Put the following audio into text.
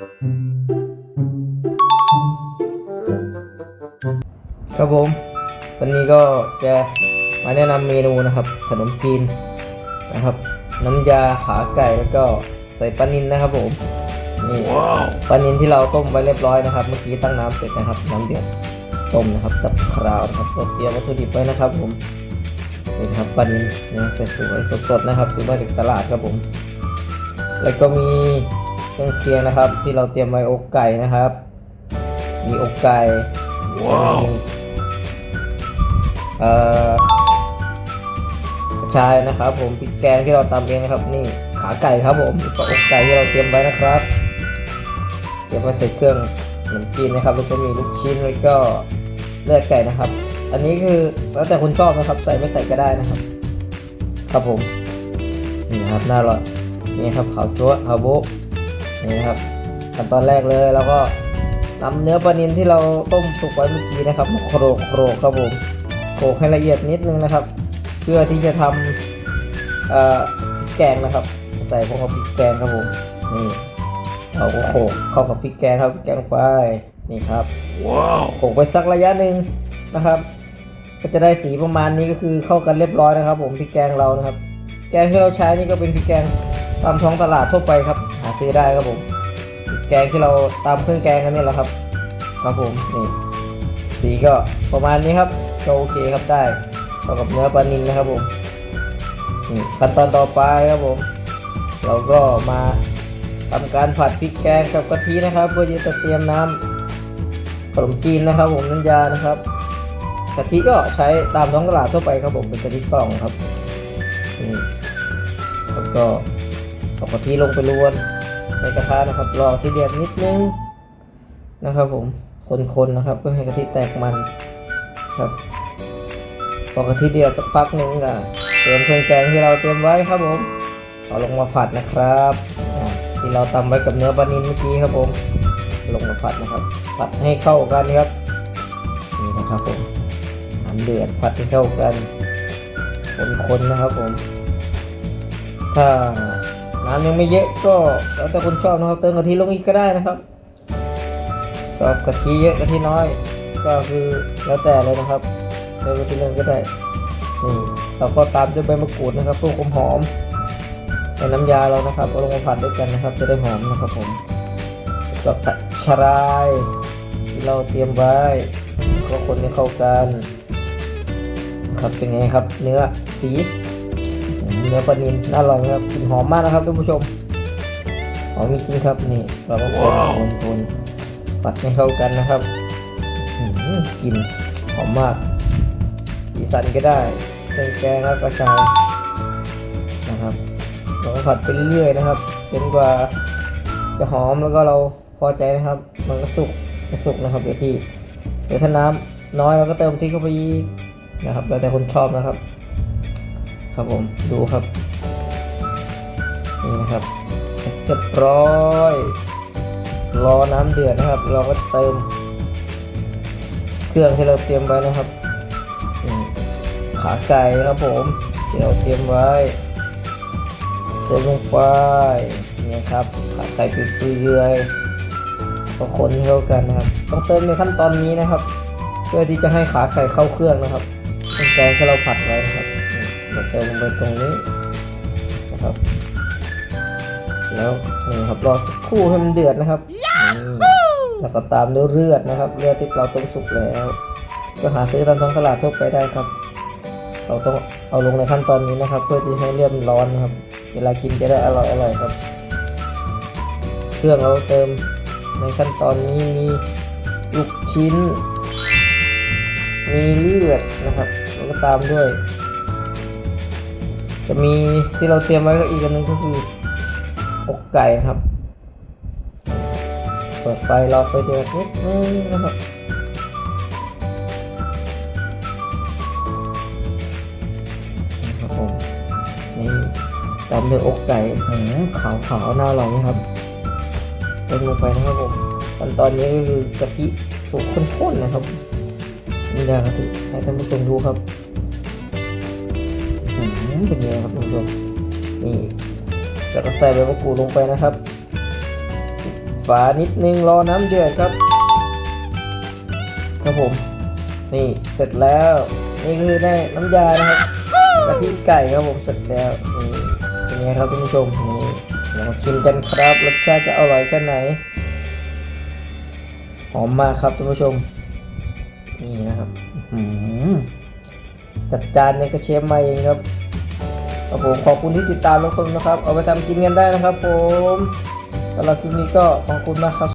ครับผม วันนี้ก็จะมาแนะนำเมนูนะครับ ขนมจีนนะครับ น้ำยาขาไก่แล้วก็ใส่ปลานินนะครับผมนี่ปลานินที่เราต้มไว้เรียบร้อยนะครับ เมื่อกี้ตั้งน้ำเสร็จนะครับ น้ำเดือดต้มนะครับตับคราวนะครับเราเตรียมวัตถุดิบไว้นะครับผมนี่นะครับปลานินเนื้อสวยๆสดๆนะครับซื้อมาจากตลาดครับผม แล้วก็มี เครื่องเคียงนะครับ ที่เราเตรียมไว้อกไก่นะครับ มีอกไก่ว้าวเอ่อกระชายนะครับผมพริกแกงที่เราตำเองนะครับ นี่ขาไก่ครับผมแล้วก็อกไก่ที่เราเตรียมไว้นะครับเตรียมไว้ใส่เครื่องขนมจีนนะครับแล้วก็มีลูกชิ้นแล้วก็เลือดไก่นะครับ อันนี้คือแล้วแต่คุณชอบนะครับ ใส่ไม่ใส่ก็ได้นะครับ ครับผมนี่นะครับน่าอร่อยนี่ครับขาวจั๊วขาวโบ๊ะ นี่นะครับขั้นตอนแรกเลยแล้วก็นำเนื้อปลานิลที่เราต้มสุกไว้เมื่อกี้นะครับมาโขลกโขลกครับผมโขลกให้ละเอียดนิดนึงนะครับ เพื่อที่จะทำเอ่อพริกแกงนะครับ ใส่พวกกับพริกแกงครับผมนี่เราก็โขลกเข้ากับพริกแกงครับพริกแกงลงไปนี่ครับว้าวโขลกไปสักระยะหนึ่งนะครับ ก็จะได้สีประมาณนี้ก็คือเข้ากันเรียบร้อยนะครับ ผมพริกแกงเรานะครับ แกงที่เราใช้นี่ก็เป็นพริกแกงตามท้องตลาดทั่วไปครับ หาซื้อได้ครับผม แกงที่เราตามเครื่องแกงกันนี่แหละครับ ครับผมนี่สีก็ประมาณนี้ครับก็โอเคครับได้เข้ากับเนื้อปลานิลนะครับผมนี่ขั้นตอนต่อไปครับผม เราก็มาทำการผัดพริกแกงกับกะทินะครับ เพื่อจะเตรียมน้ำขนมจีนนะครับ ผมน้ำยานะครับกะทิก็ใช้ตามท้องตลาดทั่วไปครับผมเป็นกะทิกล่องครับนี่แล้วก็ เอากะทิลงไปรวนในกระทะนะครับ รอที่เดือดนิดนึงนะครับ ผมคนๆนะครับเพื่อให้กะทิแตกมันครับพอกะทิเดือดสักพักหนึ่งอะเตรียมเครื่องแกงที่เราเตรียมไว้ครับผมเอาลงมาผัดนะครับ ที่เราตำไว้กับเนื้อปลานิลเมื่อกี้ครับผมลงมาผัดนะครับ ผัดให้เข้ากันครับนี่นะครับผมน้ำเดือดผัดให้เข้ากันคนๆนะครับผม ถ้า น้ำยังไม่เยอะก็แล้วแต่คนชอบนะครับ เติมกะทิลงอีกก็ได้นะครับ ชอบกะทิเยอะกะทิน้อย ก็คือแล้วแต่เลยนะครับเติมกะทิลงก็ได้นี่เราก็ตามด้วยใบมะกรูดนะครับเพื่อความหอมในน้ำยาเรานะครับเอาลงมาผัดด้วยกันนะครับ จะได้หอมนะครับผมก็กระชายที่เราเตรียมไว้ ก็คนให้เข้ากัน ครับเป็นไงครับ เนื้อสี เนื้อปลานิลน่าอร่อยไหมครับกลิ่นหอมมากนะครับท่านผู้ชมหอมจริงๆครับนี่เราก็คนคนคนปัดให้เข้ากันนะครับอื้อหือกลิ่นหอมมาก สีสันก็ได้เครื่องแกงแล้วก็ชายนะครับเราก็ผัดไปเรื่อยๆนะครับจนกว่าจะหอมแล้วก็เราพอใจนะครับ มันก็สุกจะสุกนะครับเดี๋ยวที่เดี๋ยวถ้าน้ำน้อยเราก็เติมพริกเข้าไปอีกนะครับแล้วแต่คนชอบนะครับ ครับผมดูครับนี่นะครับเสร็จเรียบร้อยรอน้ำเดือดนะครับ เราก็เติม เครื่องที่เราเตรียมไว้นะครับขาไก่ครับผมที่เราเตรียมไว้เติมลงไปเนี่ยครับขาไก่เปื่อยๆก็คนเข้ากันนะครับ ต้องเติมในขั้นตอนนี้นะครับ เพื่อที่จะให้ขาไก่เข้าเครื่องนะครับเป็นแกงที่เราผัดไว้นะครับ นี่เราเติมลงไปตรงนี้นะครับ แล้วนี่ครับรอสักครู่ให้มันเดือดนะครับนี่แล้วก็ตามด้วยเลือดนะครับ เลือดที่เราต้มสุกแล้ว ก็หาซื้อตามท้องตลาดทั่วไปได้ครับ เราต้องเอาลงในขั้นตอนนี้นะครับ เพื่อที่ให้เลือดมันร้อนนะครับ เวลากินจะได้อร่อยอร่อยครับ เครื่องเราเติมในขั้นตอนนี้มีลูกชิ้น มีเลือดนะครับ แล้วก็ตามด้วย จะมีที่เราเตรียมไว้ก็อีกอันหนึงก็คืออกไก่ครับ เปิดไฟรอไฟเดือดนิดนึงนะครับนี่ครับผมนี่ตามด้วยอกไก่หืมขาวขาวๆน่าอร่อยไหมครับเติมลงไปนะครับผมขั้นตอนนี้ก็คือกะทิสุกข้นๆนะครับนี่นะกะทิให้ท่านผู้ชมดูครับ เป็นไงครับท่านผู้ชมนี่แล้วก็ใส่ใบมะกรูดลงไปนะครับ ฝานิดนึงรอน้ำเดือดครับครับผมนี่เสร็จแล้วนี่คือได้น้ำยานะครับกะทิไก่ครับผมเสร็จแล้วนี่เป็นไงครับท่านผู้ชมนี่เรามาชิมกันครับรสชาติจะอร่อยแค่ไหนหอมมากครับท่านผู้ชม นี่นะครับ อื้อหือ จัดจานเนี้ยก็เชฟมาเองครับครับผมขอบคุณที่ติดตามทุกคนนะครับ เอาไปทำกินกันได้นะครับผมสำหรับคลิปนี้ก็ขอบคุณมากครับ